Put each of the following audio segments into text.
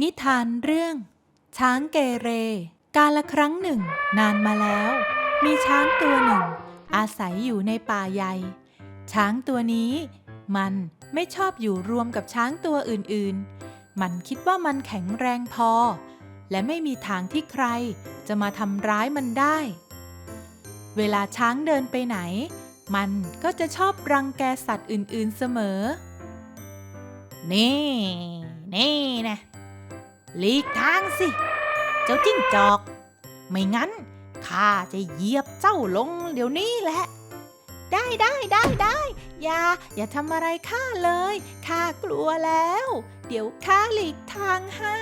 นิทานเรื่อง ช้างเกเร กาละครั้งหนึ่ง นานมาแล้ว มีช้างตัวหนึ่ง อาศัยอยู่ในป่าใหญ่ ช้างตัวนี้ มันไม่ชอบอยู่รวมกับช้างตัวอื่นๆ มันคิดว่ามันแข็งแรงพอ และไม่มีทางที่ใครจะมาทำร้ายมันได้ เวลาช้างเดินไปไหน มันก็จะชอบรังแกสัตว์อื่นๆเสมอ นี่ นี่นะ หลีกทางสิ เจ้าจิ้งจอก ไม่งั้นข้าจะเหยียบเจ้าลงเดี๋ยวนี้แหละ ได้ได้ได้ได้อย่าอย่าทำอะไรข้าเลยข้ากลัวแล้ว เดี๋ยวข้าหลีกทางให้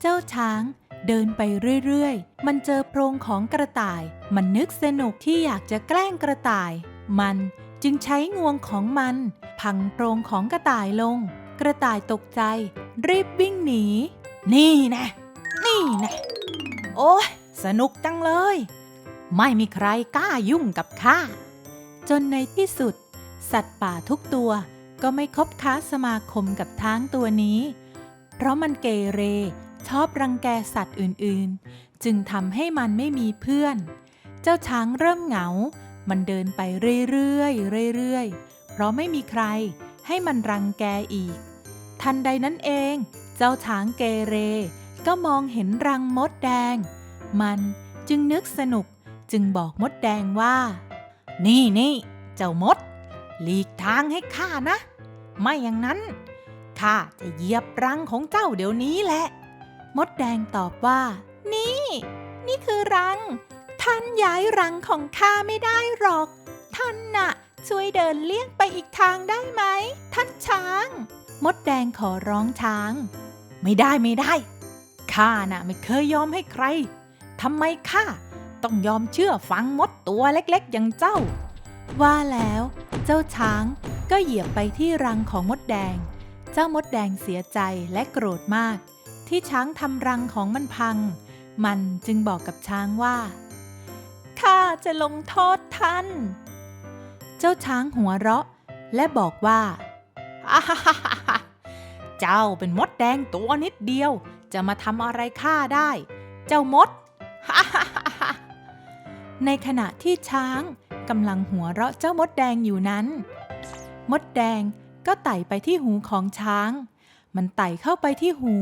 เจ้าช้างเดินไปเรื่อยๆ มันเจอโพรงของกระต่าย มันนึกสนุกที่อยากจะแกล้งกระต่าย มันจึงใช้งวงของมัน พังโพรงของกระต่ายลง กระต่ายตกใจ รีบวิ่งหนี นี่นะ นี่นะ โอ้ยสนุกจังเลย ไม่มีใครกล้ายุ่งกับข้า จนในที่สุด สัตว์ป่าทุกตัวก็ไม่คบค้าสมาคมกับช้างตัวนี้ เพราะมันเกเรชอบรังแกสัตว์อื่นๆ จึงทำให้มันไม่มีเพื่อน เจ้าช้างเริ่มเหงา มันเดินไปเรื่อยๆเรื่อยๆ เพราะไม่มีใครให้มันรังแกอีก ทันใดนั้นเอง เจ้าช้างเกเร ก็มองเห็นรังมดแดง มันจึงนึกสนุกจึงบอกมดแดงว่า นี่นี่เจ้ามด หลีกทางให้ข้านะ ไม่อย่างนั้นข้าจะเหยียบรังของเจ้าเดี๋ยวนี้แหละ มดแดงตอบว่า นี่ นี่คือรัง ท่านย้ายรังของข้าไม่ได้หรอก ท่านน่ะ ช่วยเดินเลี่ยงไปอีกทางได้ไหม ท่านช้าง มดแดงขอร้องช้าง ไม่ได้ไม่ได้ ข้าน่ะไม่เคยยอมให้ใคร ทำไมข้าต้องยอมเชื่อฟังมดตัวเล็กๆ อย่างเจ้า ว่าแล้วเจ้าช้างก็เหยียบไปที่รังของมดแดง เจ้ามดแดงเสียใจและโกรธมาก ที่ช้างทำรังของมันพัง มันจึงบอกกับช้างว่าข้าจะลงโทษท่าน เจ้าช้างหัวเราะ และบอกว่าอาฮ่าฮ่าฮ่าฮ่า เจ้าเป็นมดแดงตัวนิดเดียว จะมาทำอะไรข้าได้ เจ้ามด ในขณะที่ช้างกำลังหัวเราะเจ้ามดแดงอยู่นั้น มดแดงก็ไต่ไปที่หูของช้าง มันไต่เข้าไปที่หู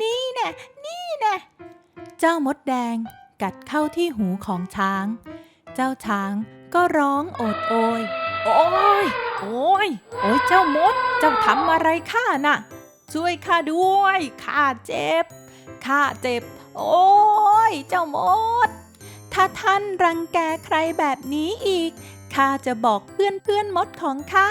นี่แน่นี่แน่เจ้ามดแดงกัดเข้าที่หูของช้าง เจ้าช้างก็ร้องโอดโอย โอ้ย โอ้ย โอ้ยเจ้ามด เจ้าทำอะไรข้าน่ะ ช่วยข้าด้วย ข้าเจ็บ ข้าเจ็บ โอ้ย เจ้ามด ถ้าท่านรังแกใครแบบนี้อีก ข้าจะบอกเพื่อนเพื่อนมดของข้า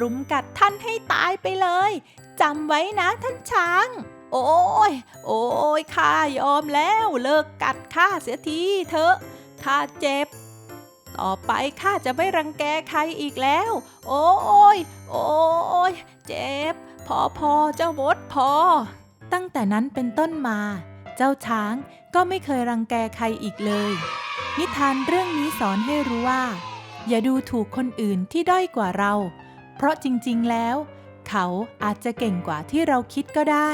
รุมกัดท่านให้ตายไปเลย จำไว้นะท่านช้าง โอ้ย โอ้ย ข้ายอมแล้ว เลิกกัดข้าเสียทีเถอะ ข้าเจ็บ ต่อไปข้าจะไม่รังแกใครอีกแล้ว โอ้ยโอ้ยเจ็บ พอพอเจ้ามดพอ ตั้งแต่นั้นเป็นต้นมา เจ้าช้างก็ไม่เคยรังแกใครอีกเลย นิทานเรื่องนี้สอนให้รู้ว่า อย่าดูถูกคนอื่นที่ด้อยกว่าเรา เพราะจริงๆแล้ว เขาอาจจะเก่งกว่าที่เราคิดก็ได้